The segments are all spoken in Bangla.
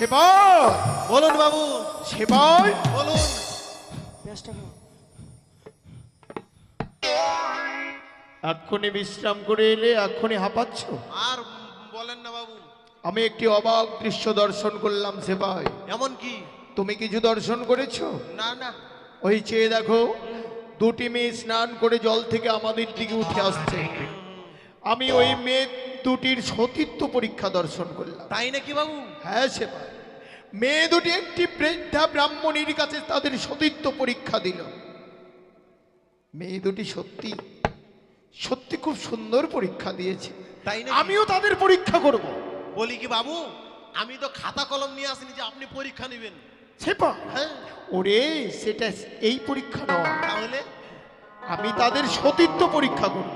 সেবাই বলুন বাবু। সেবাই বলুন। এক্ষুনি বিশ্রাম করে এলে এক্ষুনি হাঁপাচ্ছ? আর বলেন না বাবু। আমি একটি অবাক দৃশ্য দর্শন করলাম সেবাই এমন কি? তুমি কিছু দর্শন করেছ? না না। ওই চেয়ে দেখো দুটি মেয়ে স্নান করে জল থেকে আমাদের দিকে উঠে আসছে। আমি ওই মেয়ে দুটির সতীত্ব পরীক্ষা দর্শন করলাম। তাই নাকি বাবু? হ্যাঁ সেবা মেয়ে দুটি একটি বৃদ্ধা ব্রাহ্মণীর কাছে তাদের সতীত্ব পরীক্ষা দিল। মেয়ে দুটি সত্যি সত্যি খুব সুন্দর পরীক্ষা দিয়েছে। তাই নাকি? আমিও তাদের পরীক্ষা করব। বলি কি বাবু আমি তো খাতা কলম নিয়ে আসিনি যে আপনি পরীক্ষা নেবেন। সেপা হ্যাঁ। ওরে সেটা এই পরীক্ষা নয়। তাহলে? আমি তাদের সতীত্ব পরীক্ষা করব।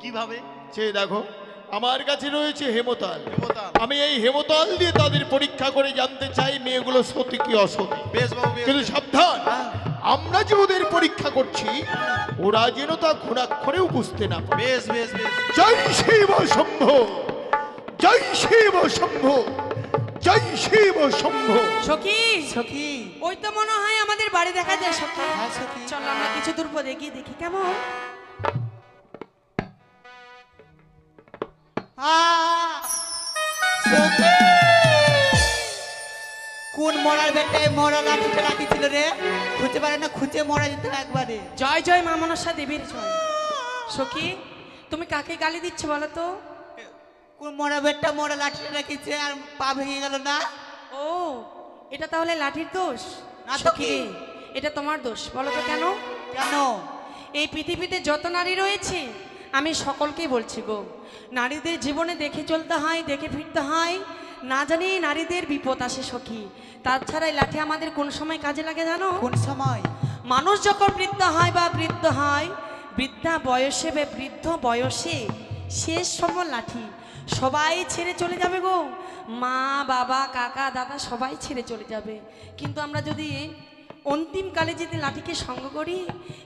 কীভাবে? সে দেখো আমার কাছে রয়েছে হেমতাল। হেমতাল। আমি এই হেমতাল দিয়ে তাদের পরীক্ষা করে জানতে চাই মেয়েগুলো সতী কি অসতী। বেশ বাবু বেশ, কিন্তু সাবধান। হ্যাঁ। আমরা যে ওদের পরীক্ষা করছি ওরা যেন তা ঘোরাক্ষরেও বুঝতে না পারে। বেশ বেশ বেশ। জয় শিব শম্ভ। জয় শিব শম্ভ। জয় শিব শম্ভ। সখী। সখী। ওই তো মনে হয় আমাদের বাড়ি দেখা যায় সখী। হ্যাঁ সখী। চল আমরা কিছু দূর পরে গিয়ে দেখি কেমন? কোন মরার বেটায় মরা লাঠিটা রাখিছিল রে খুঁজে পারে না খুঁজে মরা যেত একবারে জয় জয় মা মনসা দেবীর জয়। সখী তুমি কাকে গালি দিচ্ছ বলো তো? কোন মরা বেটটা মরা লাঠিটা রাখিছে আর পা ভেঙে গেল না? ও এটা তাহলে লাঠির দোষ? না সখী? এটা তোমার দোষ। বলো তো কেন? কেন? এই পৃথিবীতে যত নারী রয়েছে আমি সকলকেই বলছি গো নারীদের জীবনে দেখে চলতে হয় দেখে ফিরতে হয়। না জানি নারীদের বিপদ আসে সখী। তাছাড়া এই লাঠি আমাদের কোন সময় কাজে লাগে জানো? কোন সময়? মানুষ যখন বৃদ্ধ হয় বা বৃদ্ধ হয় বৃদ্ধা বয়সে বা বৃদ্ধ বয়সে শেষ সময় লাঠি। সবাই ছেড়ে চলে যাবে গো। মা বাবা কাকা দাদা সবাই ছেড়ে চলে যাবে। কিন্তু আমরা যদি অন্তিমকালে যদি লাঠিকে সঙ্গ করি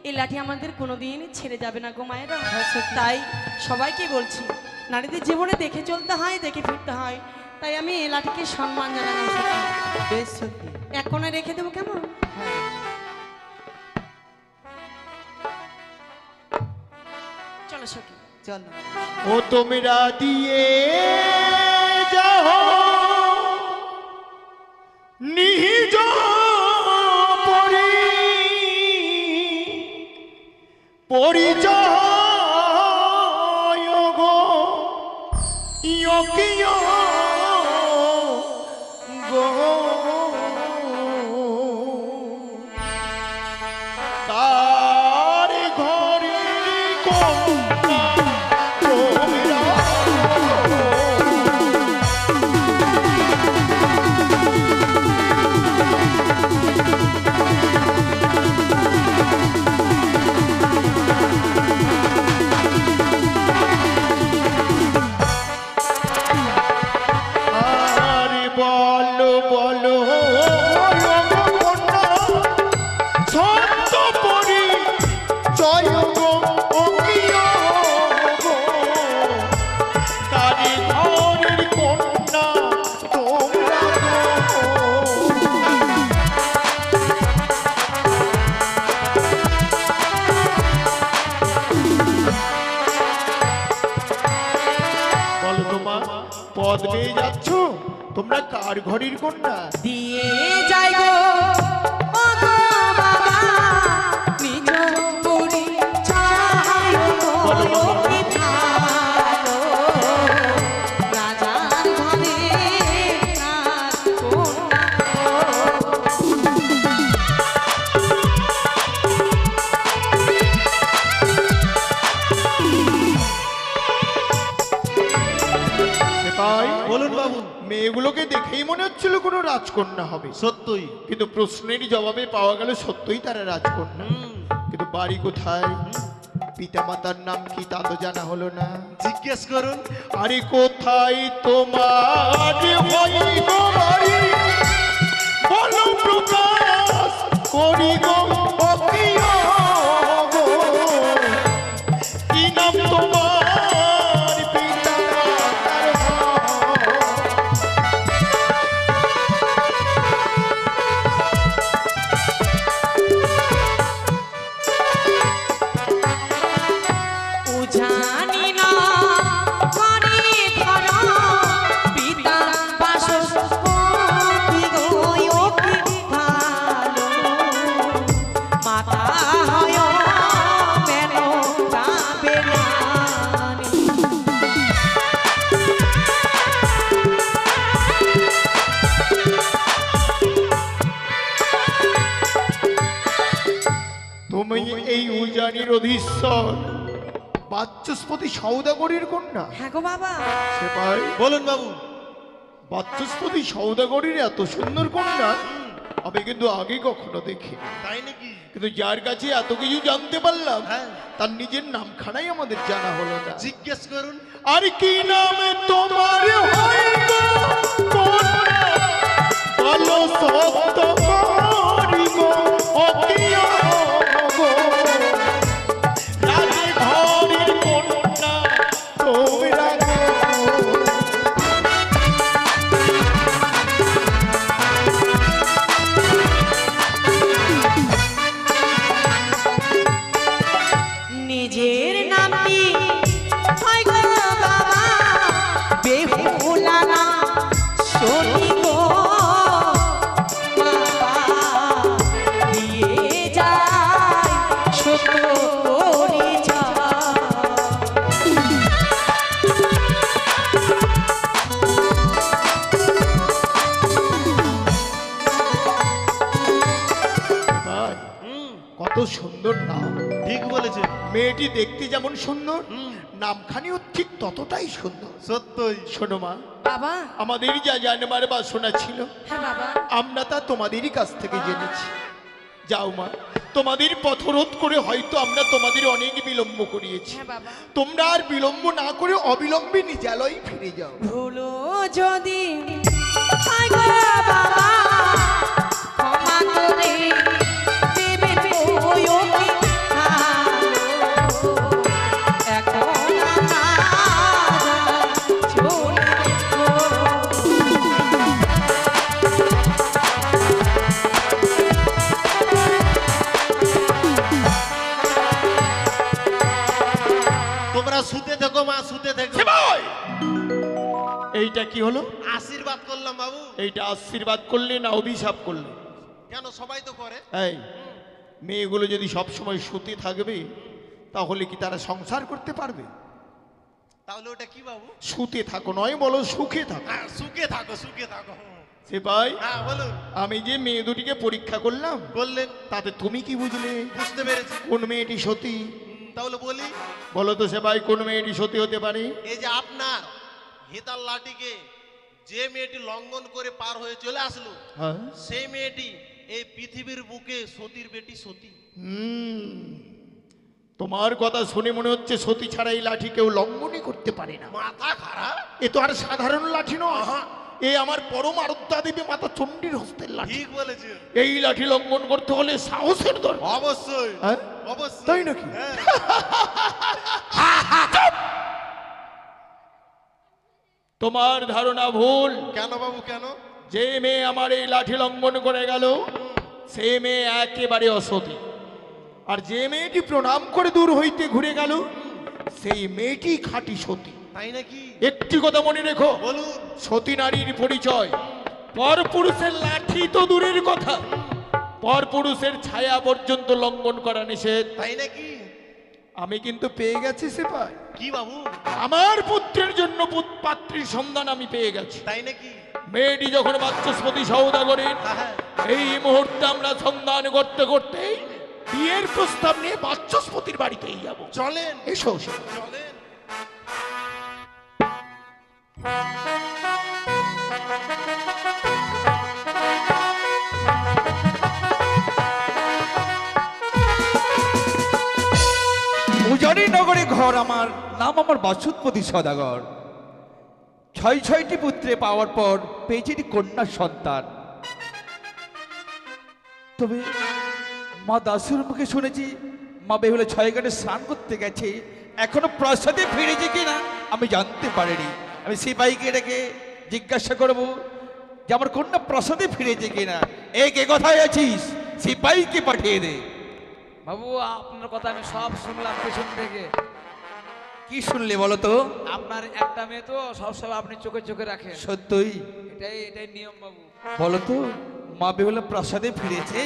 এই লাঠি আমাদের কোনোদিন ছেড়ে যাবে না গো মায়েরা। তাই সবাইকে বলছি নারীদের জীবনে দেখে চলতে হয় দেখে ফিরতে হয়। তাই আমি এই লাঠিকে সম্মান জানালাম এক কোণে রেখে দেবো কেমন? হ্যাঁ চলো সখী। চলো। ও তোমরা দিয়ে যাও ইয়কিয় গো পদ পেয়ে যাচ্ছ তোমরা কার ঘড়ির কন্যা? দিয়ে যাই গো। দেখেই মনে হচ্ছিল কোনো রাজকন্যা হবে। সত্যই। কিন্তু প্রশ্নের জবাবে পাওয়া গেল সত্যই তারা রাজকন্যা। কিন্তু বাড়ি কোথায়? পিতামাতার নাম কি তা তো জানা হলো না। জিজ্ঞেস করুন। আরে কোথায় তোমার বলো প্রকাশ করি গো। জানি রধীশ্বর বাচস্পতি সৌদাগরীর কন্যা। হ্যাঁ গো বাবা। সেপাই বলুন বাবু। বাচস্পতি সৌদাগরীর এত সুন্দর কন্যা আমি কিন্তু আগে কখনো দেখি তাই নাকি? কিন্তু যার কাছে এত কিছু জানতে পারলাম হ্যাঁ। তার নিজের নামখানাই আমাদের জানা হলো না। জিজ্ঞেস করুন। আর কি নামে তোমার হয় গো কন্যা? কত সুন্দর নাম। ঠিক বলেছেন। মেয়েটি দেখতে যেমন সুন্দর নামখানিও ঠিক ততটাই সুন্দর। সত্যই। শোনো মা বাবা। আমাদের যা জানবার বাসনা ছিল হ্যাঁ বাবা। আমরা তা তোমাদেরই কাছ থেকে জেনেছি। যাও মা তোমাদের পথরোধ করে হয়তো আমরা তোমাদের অনেক বিলম্ব করিয়েছি। হ্যাঁ তোমরা আর বিলম্ব না করে অবিলম্বে নিজালয় ফিরে যাও। ভুলো যদি বাবা। কি হলো? আশীর্বাদ করলাম বাবু। এইটা আশীর্বাদ করলে না অভিশাপ করলে? কেন? সবাই তো করে। এই মেয়েগুলো যদি সব সময় শুতে থাকবে তাহলে কি তারা সংসার করতে পারবে? তাহলে ওটা কি বাবু? শুতে থাকো নয় বলো সুখে থাকো। হ্যাঁ সুখে থাকো সুখে থাকো। সে ভাই হ্যাঁ আমি যে মেয়ে দুটিকে পরীক্ষা করলাম বললেন। তাতে তুমি কি বুঝলে? বুঝতে পেরেছি। কোন মেয়েটি সতী? তাহলে বলি। বলো তো সে ভাই কোন মেয়েটি সতী হতে পারে? এই যে আপনার হেতার লাঠিকে যে মেয়েটি লঙ্ঘন করে পার হয়ে চলে আসলো হ্যাঁ। সেই মেয়েটি এই পৃথিবীর বুকে সতীর বেটি সতী। তোমার কথা শুনে মনে হচ্ছে সতী ছাড়া এই লাঠি কেউ লঙ্ঘনই করতে পারে না। মাথা খারাপ? এ তো আর সাধারণ লাঠি নয়। আহা। এ আমার পরম আরত্যা দেবী মাতা চণ্ডীর হস্তের লাঠি। ঠিক বলেছেন। এই লাঠি লঙ্ঘন করতে হলে সাহসের দরকার। অবশ্যই। হ্যাঁ? অবশ্যই। তাই নাকি? তোমার ধারণা ভুল। কেন বাবু কেন? যে মেয়ে আমার এই লাঠি লঙ্ঘন করে গেল সে মেয়ে একেবারে অসতী। আর যে মেয়েটি প্রণাম করে দূর হইতে ঘুরে গেল সেই মেয়েটি খাঁটি সতী। তাই নাকি? একটি কথা মনে রেখো। বলুন। সতী নারীর পরিচয়। পর পুরুষের লাঠি তো দূরের কথা। পর পুরুষের ছায়া পর্যন্ত লঙ্ঘন করা নিষেধ। তাই নাকি? আমি কিন্তু পেয়ে গেছি সে পাই কি বাবু? আমার পুত্রের জন্য পুত- পাত্রীর সন্ধান আমি পেয়ে গেছি। তাই নাকি? মেয়েটি যখন বাচস্পতি সৌদাগরের হ্যাঁ, হ্যাঁ। এই মুহূর্তে আমরা সন্ধান করতে করতে বিয়ের প্রস্তাব নিয়ে বাচস্পতির বাড়িতেই যাব। চলেন। এসো এসো। চলেন। ঘর আমার, নাম আমার বাসুদপতি সদাগর। ছয় ছয়টি পুত্রে পাওয়ার পর পেয়েছি কন্যা সন্তান। তবে মা দাসুর মুখে শুনেছি, মা বেহুলে ছয় ঘাটে স্নান করতে গেছে, এখনও প্রাসাদে ফিরেছে কিনা আমি জানতে পারিনি। আমি সিপাহীকে ডেকে জিজ্ঞাসা করব যে আমার কন্যা প্রাসাদে ফিরেছে কিনা। এ কে কোথায় আছিস? সিপাহীকে পাঠিয়ে দে। বাবু, আপনার কথা আমি সব শুনলাম, পেছন থেকে। কি শুনলে বলো তো? আপনার একটা মেয়ে তো সবসময় আপনি চোখে চোখে রাখেন। সত্যই? এটাই এটাই নিয়ম বাবু। বলো তো মা বেহুলা প্রাসাদে ফিরেছে?